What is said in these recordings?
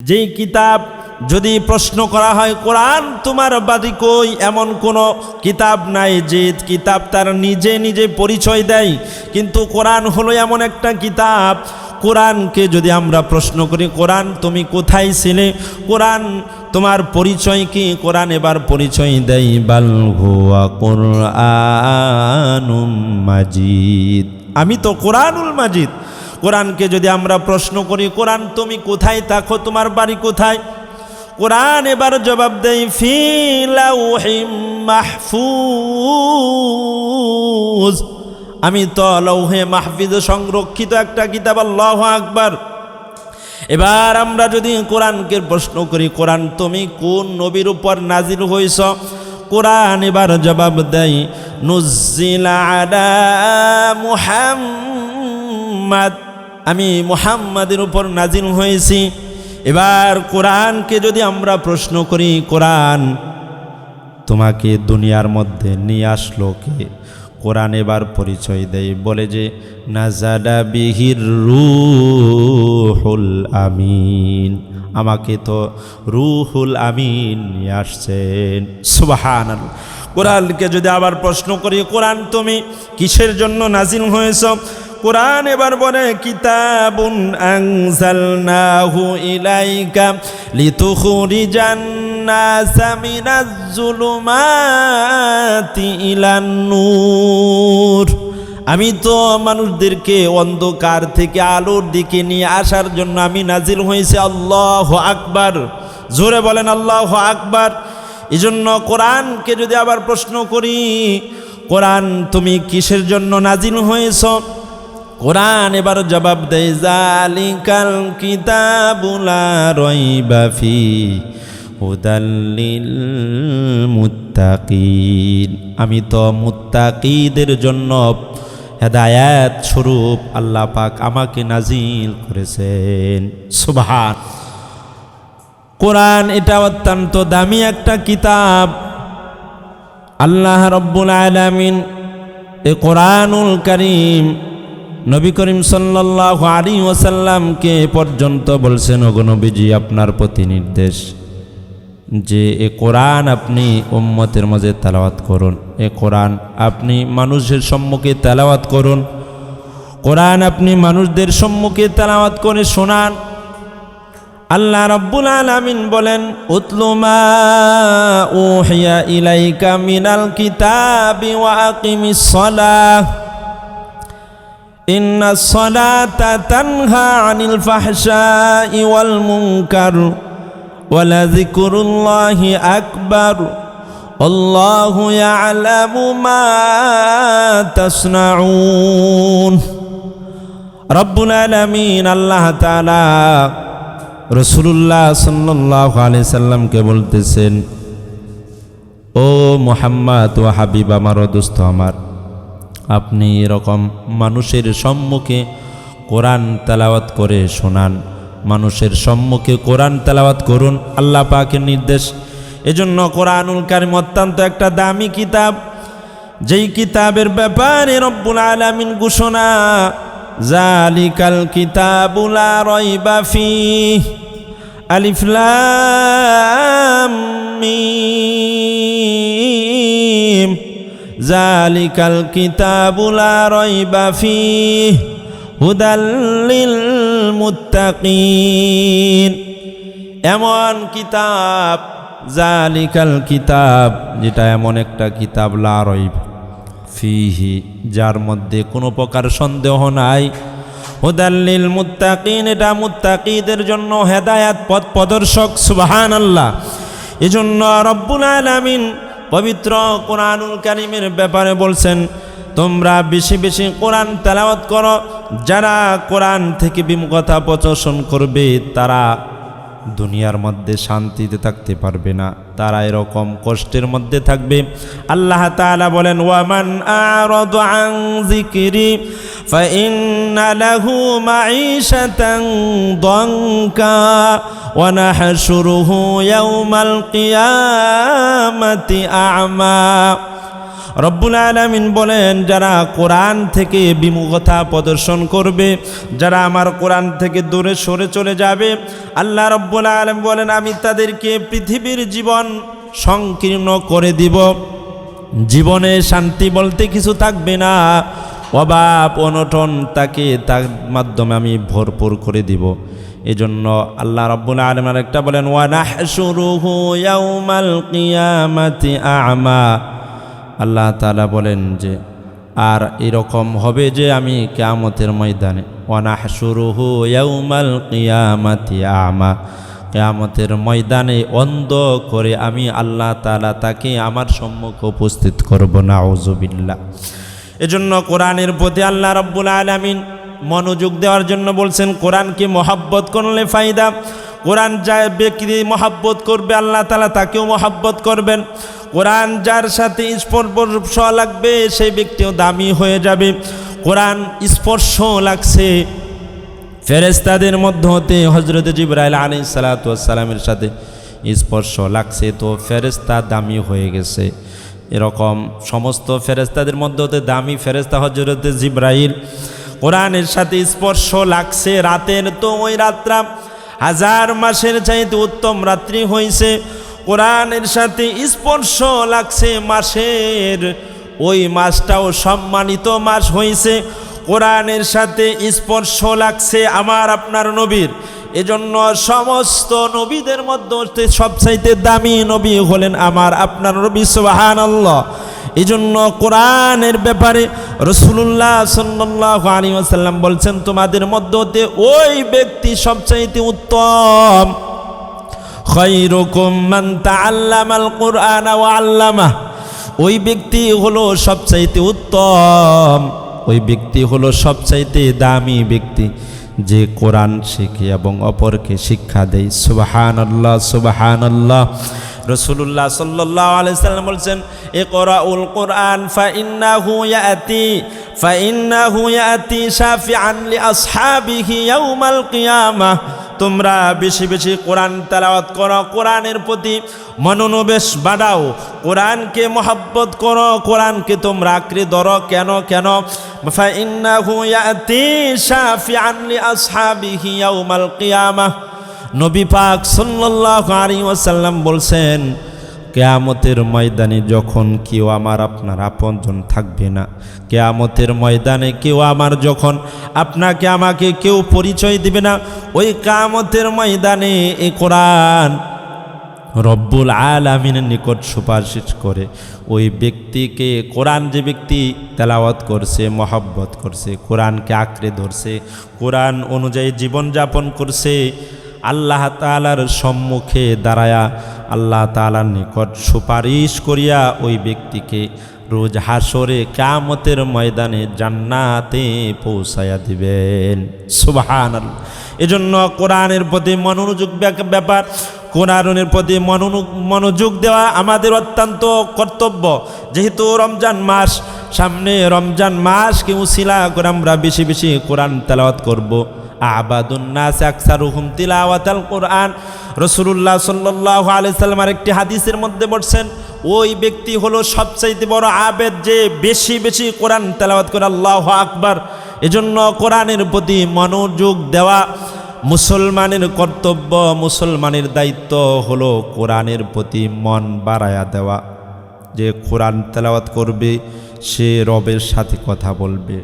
যেই কিতাব যদি প্রশ্ন করা হয়, কোরআন তোমার বাদী কই? এমন কোনো কিতাব নাই যে কিতাব তার নিজে নিজে পরিচয় দেয়। কিন্তু কোরআন হলো এমন একটা কিতাব, কোরআনকে যদি আমরা প্রশ্ন করি, কোরআন তুমি কোথায় ছিলে? কোরআন তোমার পরিচয় কি? কোরআন এবার পরিচয় দেয়, বাল কোরআনুম মাজিদ। আমি তো কোরআনুল মাজিদ। কোরআনকে যদি আমরা প্রশ্ন করি, কোরআন তুমি কোথায়? থাকো তোমার বাড়ি কোথায়? কোরআন এবার জবাব দেয় ফিলাউহিম মাহফুজ। আমি তো লৌহে মাহফিজ সংরক্ষিত একটা কিতাব, আল্লাহ আকবার। এবার আমরা যদি কোরআনকে প্রশ্ন করি, কোরআন তুমি কোন নবীর উপর নাজিল হইছ? কোরআন এবার জবাব দেয় নুজিলা মুহাম্মাদ। আমি মুহাম্মাদের উপর নাজিল হয়েছি। এবার কোরআনকে যদি আমরা প্রশ্ন করি, কোরআন তোমাকে দুনিয়ার মধ্যে নিয়ে আসলো কে? কোরআন এবার পরিচয় দেয়, বলে যে নাজাদা বিহির রুহুল আমিন। আমাকে তো রুহুল আমিন নিয়ে আসছেন। সুবাহান কোরআনকে যদি আবার প্রশ্ন করি, কোরআন তুমি কিসের জন্য নাজিল হয়েছ? কোরআন এবার বলে, কিতাবুন আনজালনাহু ইলাইকা লিতুখরিজান নাসা মিনাজ জুলুমাতি ইলান নূর আমি তো মানুষদেরকে অন্ধকার থেকে আলোর দিকে নিয়ে আসার জন্য আমি নাজিল হয়েছি, আল্লাহ আকবার। জোরে বলেন, আল্লাহ আকবার। এই জন্য কোরআনকে যদি আবার প্রশ্ন করি, কোরআন তুমি কিসের জন্য নাজিল হয়েছ? কোরআন এবার জবাব দেয়, জালিকাল কিতাবুলা রইবা ফি হুদাল্লিল মুত্তাকিন। আমি তো মুত্তাকিদের জন্য হেদায়াত স্বরূপ আল্লাহ পাক আমাকে নাজিল করেছেন। সুবহান। কোরআন এটা অত্যন্ত দামি একটা কিতাব। আল্লাহ রব্বুল আলামিন এ কোরআনুল করিম নবী করিম সাল্লাল্লাহু আলাইহি ওয়াসাল্লামকে পর্যন্ত বলছেন নবীজি, আপনার প্রতি নির্দেশ যে এ কোরআন আপনি উম্মতের মাঝে তেলাওয়াত করুন। এ কোরআন আপনি মানুষের সম্মুখে তেলাওয়াত করুন। কোরআন আপনি মানুষদের সম্মুখে তেলাওয়াত করে শোনান। আল্লাহ রাব্বুল আলামিন বলেন উতলুমা উহিয়া ইলাইকা মিনাল কিতাবি ওয়া আকিমিস সালাহ। সালাতা তানহা আনিল ফাহশাই ওয়াল মুনকার ওয়ালা যিকরুল্লাহি আকবার। আল্লাহ ইয়ালামু মা তাসনাউন। রব্বুল আলামিন আল্লাহ তাআলা রসুল্লাহ সাল্লাহ আলি সাল্লামকে বলতেছেন, ও মোহাম্মদ, ও হাবিব, আমার দোস্ত আমার আপনি এরকম মানুষের সম্মুখে কোরআন তেলাওয়াত করে শোনান। মানুষের সম্মুখে কোরআন তেলাওয়াত করুন, আল্লাহ পাকের নির্দেশ। এজন্য কোরআনুল কারিম অত্যন্ত একটা দামি কিতাব। যেই কিতাবের ব্যাপারে রব্বুল আলামিন ঘোষণা, জালিকাল কিতাবুলা রয়বা ফি আলিফ লাম মিম। জালিকাল কিতাবুলা রয়বা ফি হুদাল্লিল মুত্তাকিন এমন কিতাব জালিকাল কিতাব যেটা এমন একটা কিতাব লা রয়বা ফিহি, যার মধ্যে কোনো প্রকার সন্দেহ নাই। হুদাল্লিল মুত্তাকিন এটা মুত্তাকিদের জন্য হেদায়াত, পথ প্রদর্শক সুবাহান আল্লাহ এজন্য রব্বুল আলামিন পবিত্র কোরআনুল কারিমের ব্যাপারে বলছেন, তোমরা বেশি বেশি কোরআন তেলাওয়াত করো, যারা কোরআন থেকে বিমুখতা প্রচর্ষণ করবে, তারা দুনিয়ার মধ্যে শান্তিতে থাকতে পারবে না। তারা এরকম কষ্টের মধ্যে থাকবে। আল্লাহ তাআলা বলেন, ওয়ামান আরাদ আন যিকরি লাহু মাঈশাতান দনকা ওয়া নাহশুরুহু ইয়াওমাল কিয়ামাতি আ'মা। রব্বুল আলমিন বলেন, যারা কোরআন থেকে বিমুখতা প্রদর্শন করবে, যারা আমার কোরআন থেকে দূরে সরে চলে যাবে, আল্লাহ রব্বুল আলম বলেন, আমি তাদেরকে পৃথিবীর জীবন সংকীর্ণ করে দিব। জীবনে শান্তি বলতে কিছু থাকবে না। অভাব অনটন তাকে তার মাধ্যমে আমি ভরপুর করে দিব। এজন্য আল্লাহ রব্বুল আলম একটা বলেন ইয়াউমাল কিয়ামাতি আ'মা। আল্লাহ তালা বলেন যে, আর এরকম হবে যে আমি কেয়ামতের ময়দানে, ওয়ানাহশুরুহু ইয়াউমাল কিয়ামাতি আ'মা, কেয়ামতের ময়দানে অন্ধ করে আমি আল্লাহ তালা তাকে আমার সম্মুখে উপস্থিত করব না ওজবিল্লা এজন্য কোরআনের প্রতি আল্লাহ রব্বুল আলমিন মনোযোগ দেওয়ার জন্য বলছেন, কোরআনকে মহাব্বত করলে ফায়দা, কোরআন যা ব্যক্তি মহাব্বত করবে, আল্লাহ তালা তাকেও মহাব্বত করবেন। কোরআন যার সাথে স্পর্শ লাগবে সেই ব্যক্তিও দামি হয়ে যাবে। কোরআন স্পর্শ লাগছে। ফেরেস্তাদের মধ্য হতে হজরত জিব্রাইল আলী সালাতামের সাথে স্পর্শ লাগছে। তো ফেরেস্তা দামি হয়ে গেছে। এরকম সমস্ত ফেরেস্তাদের মধ্য হতে দামি ফেরেস্তা হজরত জিব্রাইল কোরআনের সাথে স্পর্শ লাগছে। রাতের তো ওই রাত্রা হাজার মাসের চাইতে উত্তম রাত্রি হয়েছে কোরআনের সাথে স্পর্শ লাগছে মাসের। ওই মাসটাও সম্মানিত মাস হয়েছে কোরআনের সাথে স্পর্শ লাগছে আমার, আপনার নবীর। এজন্য সমস্ত নবীদের মধ্যে সবচাইতে দামি নবী হলেন আমার, আপনার নবী সুবাহান আল্লাহ এই জন্য কোরআনের ব্যাপারে রসুল্লাহ সাল্লাহ বলছেন, তোমাদের মধ্যে ওই ব্যক্তি সবচাইতে উত্তম। খৈরকম মান তাআল্লামাল কোরআন ওয়া আল্লামা ওই ব্যক্তি হলো সবচাইতে উত্তম, ওই ব্যক্তি হলো সবচাইতে দামি ব্যক্তি। যে কোরআন শিখে এবং অপরকে শিক্ষা দেয়। সুবাহান আল্লাহ সুবাহান আল্লাহ রসুল্লাহ সাল্লাহ আলাইসাল্লাম বলছেন এ করা উল কোরআন ফাইন্নাহু ইয়াতি ফাইন্নাহু ইয়াতি শাফি আনলি আসহাবিহি ইয়াউমাল তোমরা বেশি বেশি কোরআন তেলাওয়াত করো, কোরআনের প্রতি মনোনিবেশ বাড়াও, কোরআনকে মহাব্বত করো, কোরআনকে তোমরা আঁকড়ে ধরো, কেন কেন? নবী পাক সাল্লাল্লাহু আলাইহি ওয়াসাল্লাম বলছেন কেয়ামতের ময়দানে যখন কেউ আমার আপনার আপনজন থাকবে না, কেয়ামতের ময়দানে কেউ আমার যখন আপনাকে, আমাকে কেউ পরিচয় দিবে না, ওই কামতের ময়দানে এ কোরআন রব্বুল আলামিনের নিকট সুপারিশ করে, ওই ব্যক্তিকে, কোরআন যে ব্যক্তি তেলাওয়াত করছে, মহাব্বত করছে, কোরআনকে আঁকড়ে ধরছে, কোরআন অনুযায়ী জীবনযাপন করছে আল্লাহ তালার সম্মুখে দাঁড়ায়া আল্লাহ তালার নিকট সুপারিশ করিয়া ওই ব্যক্তিকে রোজ হাসরে কামতের ময়দানে জান্নাতে পৌঁছায়া দিবেন। সুবাহান এজন্য কোরআনের প্রতি মনোযোগ ব্যাপার, কোরআনের প্রতি মনোযোগ দেওয়া আমাদের অত্যন্ত কর্তব্য। যেহেতু রমজান মাস, সামনে রমজান মাস কেউ শিলা করে আমরা বেশি বেশি কোরআন তেলাওয়াত করব। কোরআন। একটি হাদিসের মধ্যে বলছেন, ওই ব্যক্তি হলো সবচাইতে বড় আবেদ যে বেশি বেশি কোরআন তেলাওয়াত করে, আল্লাহ আকবার। এজন্য কোরআনের প্রতি মনোযোগ দেওয়া মুসলমানের কর্তব্য, মুসলমানের দায়িত্ব হলো কোরআনের প্রতি মন বাড়ায়া দেওয়া। যে কোরআন তেলাওয়াত করবে, সে রবের সাথে কথা বলবে।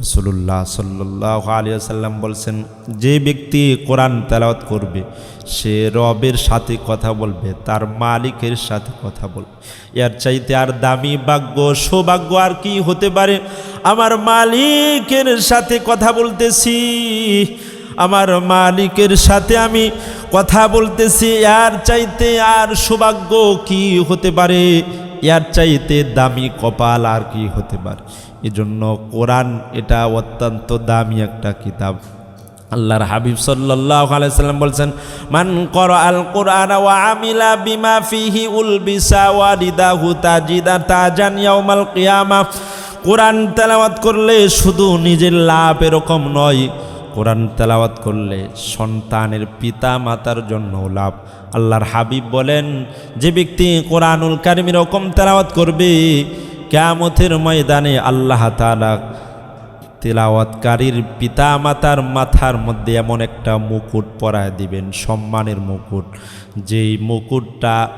রসুল্লাহ সাল্লাহ আলিয়া সাল্লাম বলছেন, যে ব্যক্তি কোরআন তেলাওয়াত করবে, সে রবের সাথে কথা বলবে, তার মালিকের সাথে কথা বলবে। এর চাইতে আর দামি ভাগ্য, সৌভাগ্য আর কি হতে পারে? আমার মালিকের সাথে কথা বলতেছি, আমার মালিকের সাথে আমি কথা বলতেছি আর চাইতে আর সৌভাগ্য কি হতে পারে? এর চাইতে দামি কপাল আর কি হতে পারে? এজন্য কোরআন এটা অত্যন্ত দামি একটা কিতাব। আল্লাহর হাবিব সাল্লাম বলছেন, মান করা আল কোরআন ওয়া আমিলা বিমা ফিহি উলবিসা ওয়ালিদাহু তাজিদা তাজান ইয়াউমাল কিয়ামা। কোরআন তেলাওয়াত করলে শুধু নিজের লাভ এরকম নয়, কোরআন তেলাওয়াত করলে সন্তানের পিতা মাতার জন্য লাভ। আল্লাহর হাবিব বলেন, যে ব্যক্তি কোরআনুল কারিম এরকম তেলাওয়াত করবে কেয়ামতের ময়দানে আল্লাহ তালা তেলাওয়াতকারীর পিতা মাতার মাথার মধ্যে এমন একটা মুকুট পরায় দিবেন, সম্মানের মুকুট। যেই মুকুটটা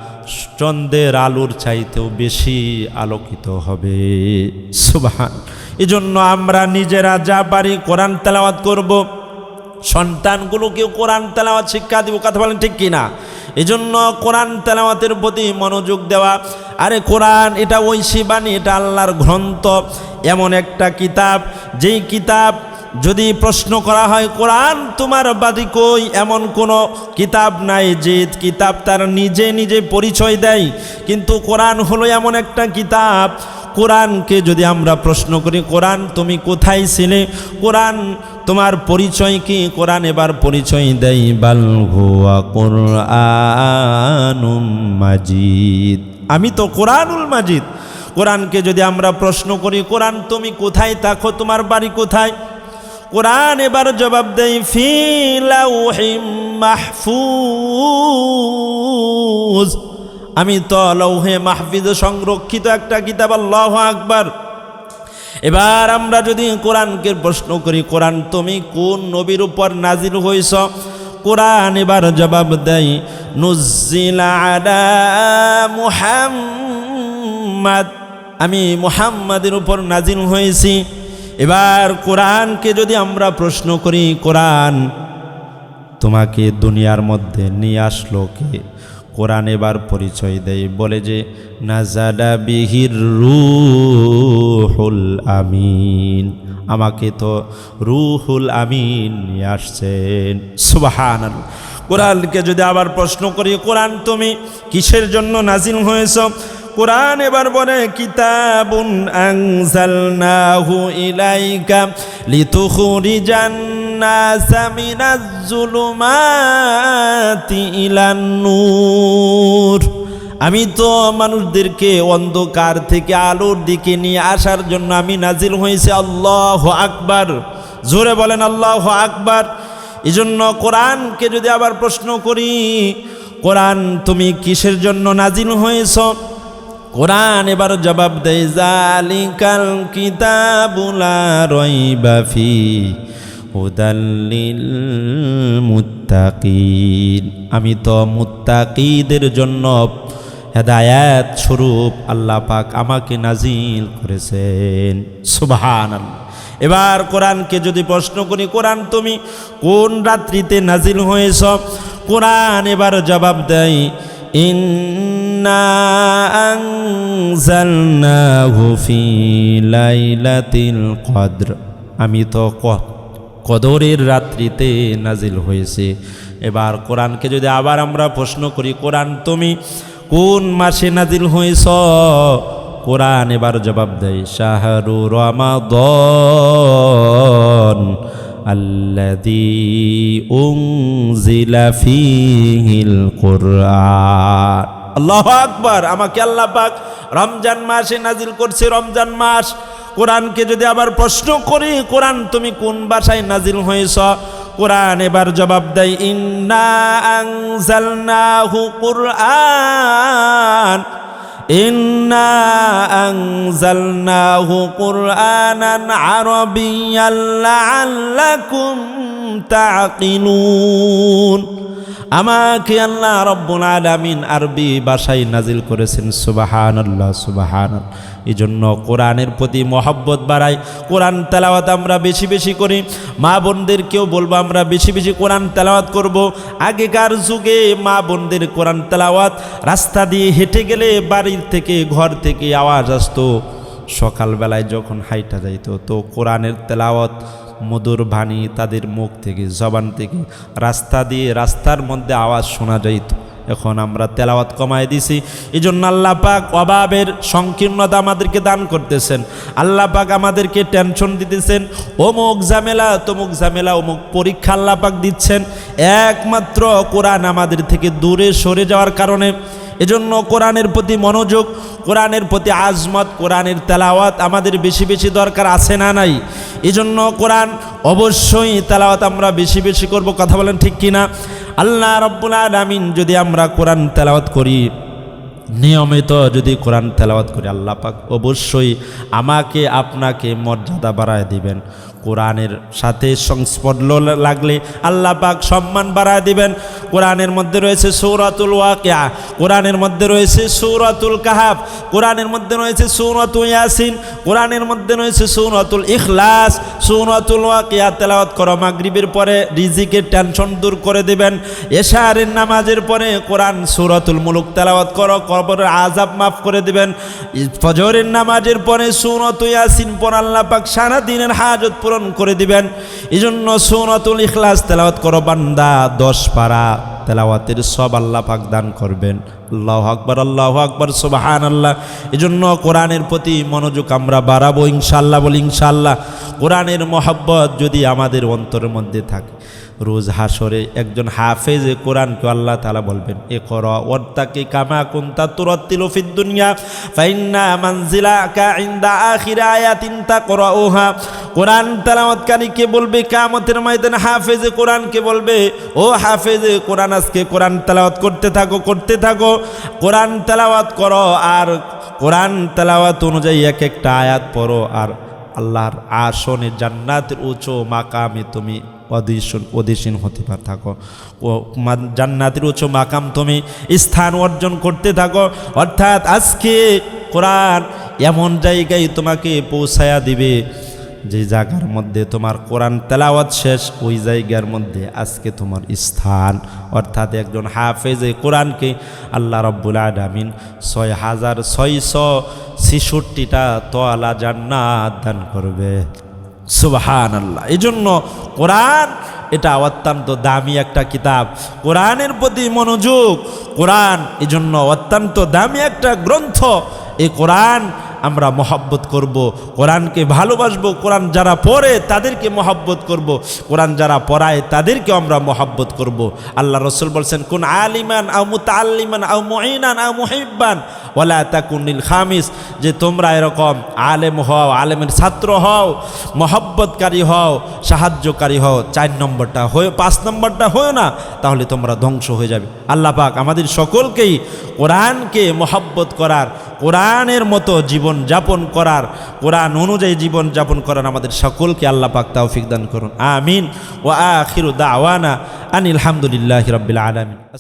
চন্দ্রের আলোর চাইতেও বেশি আলোকিত হবে। সুবাহান। এজন্য আমরা নিজেরা যা পারি কোরআন তেলাওয়াত করব। সন্তানগুলোকেও কোরআন তেলাওয়াত শিক্ষা দিব, কথা বলেন ঠিক কিনা? এজন্য কোরআন তেলাওয়াতের প্রতি মনোযোগ দেওয়া, আরে কোরআন এটা ঐশী বাণী, এটা আল্লাহর গ্রন্থ, এমন একটা কিতাব, যেই কিতাব যদি প্রশ্ন করা হয়, কোরআন তোমার বাদী কই? এমন কোনো কিতাব নাই, যে কিতাব তার নিজে নিজে পরিচয় দেয়। কিন্তু কোরআন হলো এমন একটা কিতাব কোরআনকে যদি আমরা প্রশ্ন করি, কোরআন তুমি কোথায় ছিলে? কোরআন তোমার পরিচয় কি? কোরআন এবার পরিচয় দেয়, বাল হুয়া কোরআনুম মাজিদ। আমি তো কোরআনুল মাজিদ। কোরআনকে যদি আমরা প্রশ্ন করি, কোরআন তুমি কোথায়? থাকো তোমার বাড়ি কোথায়? কোরআন এবার জবাব দেয় ফিলাউহিম মাহফুজ। আমি তো লৌহে মাহফিজ সংরক্ষিত একটা কিতাব, আল্লাহ আকবার। এবার আমরা যদি কোরআনকে প্রশ্ন করি, কোরআন তুমি কোন নবীর উপর নাজিল হইছ? কোরআন এবার জবাব দেয় নুজিলা মুহাম্মাদ। আমি মুহাম্মাদের উপর নাজিল হয়েছি। এবার কোরআনকে যদি আমরা প্রশ্ন করি, কোরআন তোমাকে দুনিয়ার মধ্যে নিয়ে আসলো কে? কোরআন এবার পরিচয় দেয়। বলে যে নাজাদা বিহির রুহুল আমিন। আমাকে তো রুহুল আমিন আসছেন। সুবাহান কোরআনকে যদি আবার প্রশ্ন করি, কোরআন তুমি কিসের জন্য নাজিল হয়েছ? কোরআন এবার বলে, কিতাবুন আনজালনাহু ইলাইকা লিতুখরিজান নাসা মিনাজ জুলুমাতি ইলান নূর আমি তো মানুষদেরকে অন্ধকার থেকে আলোর দিকে নিয়ে আসার জন্য আমি নাজিল হয়েছি আল্লাহ আকবার। জোরে বলেন আল্লাহ আকবার। জন্য কোরআনকে যদি আবার প্রশ্ন করি, কোরআন তুমি কিসের জন্য নাজিল হয়েছ? কোরআন এবার জবাব দেয়, জালিকাল কিতাবুলা রইবা ফি হুদাল্লিল মুত্তাকিন আমি তো মুত্তাকিদের জন্য হেদায়াত স্বরূপ আল্লাহ পাক আমাকে নাজিল করেছেন। সুবহান এবার কোরআনকে যদি প্রশ্ন করি, কোরআন তুমি কোন রাত্রিতে নাজিল হয়েছ? কোরআন এবার জবাব দেয়, ইন্না আনজালনাহু লাইলাতিল আমি তো কদরের রাত্রিতে নাজিল হয়েছে। এবার কোরআনকে যদি আবার আমরা প্রশ্ন করি, কোরআন তুমি কোন মাসে নাজিল হয়েছ? কোরআন এবার জবাব দেয়, শাহরু আল্লাদি আল্লাহ আকবার, আমাকে আল্লাহ পাক রমজান মাসে নাজিল করছে, রমজান মাস। কোরআনকে যদি আবার প্রশ্ন করি, কোরআন তুমি কোন ভাষায় নাজিল হয়েছ? কোরআন এবার জবাব দেয়, ইন্না আনজালনাহু কুরআন। কুরআনান আরাবিয়ান লাআল্লাকুম তাকিলুন আমাকে আল্লাহ রব্বুল আলামিন আরবি ভাষায় নাজিল করেছেন সুবাহান আল্লাহ সুবাহান এই জন্য কোরআনের প্রতি মহব্বত বাড়াই, কোরআন তেলাওয়াত আমরা বেশি বেশি করি, মা বোনদেরকেও বলব আমরা বেশি বেশি কোরআন তেলাওয়াত করব। আগেকার যুগে মা বোনদের কোরআন তেলাওয়াত রাস্তা দিয়ে হেঁটে গেলে বাড়ির থেকে, ঘর থেকে আওয়াজ আসতো। সকালবেলায় যখন হাইটা যাইতো, তো কোরআনের তেলাওয়াত মধুর বাণী তাদের মুখ থেকে, জবান থেকে, রাস্তা দিয়ে, রাস্তার মধ্যে আওয়াজ শোনা যাইত। এখন আমরা তেলাওয়াত কমায় দিছি। এই জন্য আল্লাহ পাক অভাবের সংকীর্ণতা আমাদেরকে দান করতেছেন। আল্লাহ পাক আমাদেরকে টেনশন দিতেছেন। অমুক ঝামেলা, তমুক ঝামেলা, অমুক পরীক্ষা আল্লাহ পাক দিচ্ছেন। একমাত্র কোরআন আমাদের থেকে দূরে সরে যাওয়ার কারণে এজন্য কোরআনের প্রতি মনোযোগ, কোরআনের প্রতি আজমত, কোরআনের তেলাওয়াত আমাদের বেশি বেশি দরকার আছে না নাই? এজন্য কোরআন অবশ্যই তেলাওয়াত আমরা বেশি বেশি করব, কথা বলেন ঠিক কিনা? আল্লাহ রব্বুল আলামিন যদি আমরা কোরআন তেলাওয়াত করি নিয়মিত যদি কোরআন তেলাওয়াত করি, আল্লাহ পাক অবশ্যই আমাকে, আপনাকে মর্যাদা বাড়ায় দিবেন। কোরআনের সাথে সংস্পর্শ লাগলে আল্লাহ পাক সম্মান বাড়ায় দিবেন। কোরআনের মধ্যে রয়েছে সৌরাতুল ওয়াকিয়া, কোরআনের মধ্যে রয়েছে সৌরাতুল কাহাব কোরআনের মধ্যে রয়েছে সৌরাতুল ইয়াসিন, কোরআনের মধ্যে রয়েছে সৌরাতুল ইখলাস। সৌরাতুল ওয়াকিয়া তেলাওয়াত করো, মাগরিবের পরে রিজিকের টেনশন দূর করে দেবেন। এশারের নামাজের পরে কোরআন সৌরাতুল মুলুক তেলাওয়াত করো কবরের আজাব মাফ করে দিবেন। ফজরের নামাজের পরে সৌরত ইয়াসিন পর আল্লাহ পাক সারা দিনের হাজত পূরণ করে দিবেন। এই জন্য সৌরতুল ইখলাস তেলাওয়াত করো বান্দা, দশ পারা তেলাওয়াতের সব আল্লাহ পাক দান করবেন। আল্লাহ আকবর আল্লাহ আকবর সুবাহান আল্লাহ এই জন্য কোরআনের প্রতি মনোযোগ আমরা বাড়াবো ইনশাল্লাহ বলি ইনশাল্লাহ কোরআনের মহব্বত যদি আমাদের অন্তরের মধ্যে থাকে রোজ হাসরে একজন হাফেজে কোরআনকে আল্লাহ তালা বলবেন এ কর ওয়ার্তাকে কামা কুন্তা তুরত্তিল ফিদ দুনিয়া, ফাইন্না মানজিলা কা ইন্দা আখির আয়াতিন তা কর ওহা কোরআন তালামতকারীকে বলবে কামতের ময়দানে হাফেজে কোরআনকে বলবে, ও হাফেজে কোরআন, আজকে কোরআন তেলাওয়াত করতে থাকো করতে থাকো। কোরআন তেলাওয়াত করো আর কোরআন তেলাওয়াত অনুযায়ী এক একটা আয়াত পড়ো আর আল্লাহর আসনে জান্নাতের উঁচু মাকামে তুমি অদিশন অদিশীন হতে পার থাকো। ও জান্নাতের উঁচু মাকাম তুমি স্থান অর্জন করতে থাকো। অর্থাৎ আজকে কোরআন এমন জায়গায় তোমাকে পৌঁছায়া দিবে যে জায়গার মধ্যে তোমার কোরআন তেলাওয়াত শেষ, ওই জায়গার মধ্যে আজকে তোমার স্থান। অর্থাৎ একজন হাফেজে কোরআনকে আল্লাহ রব্বুল আলামিন ছয় হাজার ছয়শো ছেষট্টিটা তোয়ালা জান্নাত দান করবে। সুবাহান আল্লাহ এই জন্য কোরআন, এটা অত্যন্ত দামি একটা কিতাব। কোরআনের প্রতি মনোযোগ, কোরআন এই জন্য অত্যন্ত দামি একটা গ্রন্থ। এই কোরআন আমরা মহব্বত করব, কোরআনকে ভালোবাসবো, কোরআন যারা পড়ে তাদেরকে মহব্বত করব, কোরআন যারা পড়ায় তাদেরকে আমরা মহব্বত করব। আল্লাহ রসুল বলছেন, কোন আলিমান আও মুতাল্লিমান আউ মহিনান আউ মুহিব্বান ওলা তাকুনিল খামিস, যে তোমরা এরকম আলেম হও, আলেমের ছাত্র হও, মহব্বতকারী হও, সাহায্যকারী হও, চার নম্বরটা হয়ে, পাঁচ নম্বরটা হয়েও না, তাহলে তোমরা ধ্বংস হয়ে যাবে। আল্লাহ পাক আমাদের সকলকেই কোরআনকে মহব্বত করার, কোরআনের মতো জীবন যাপন করার, কোরআন অনুযায়ী জীবন যাপন করার আমাদের সকলকে আল্লাহ পাক তৌফিক দান করুন। আমিন। ও আখিরু দাওয়ানা আনিল হামদুলিল্লাহি রাব্বিল আলামিন।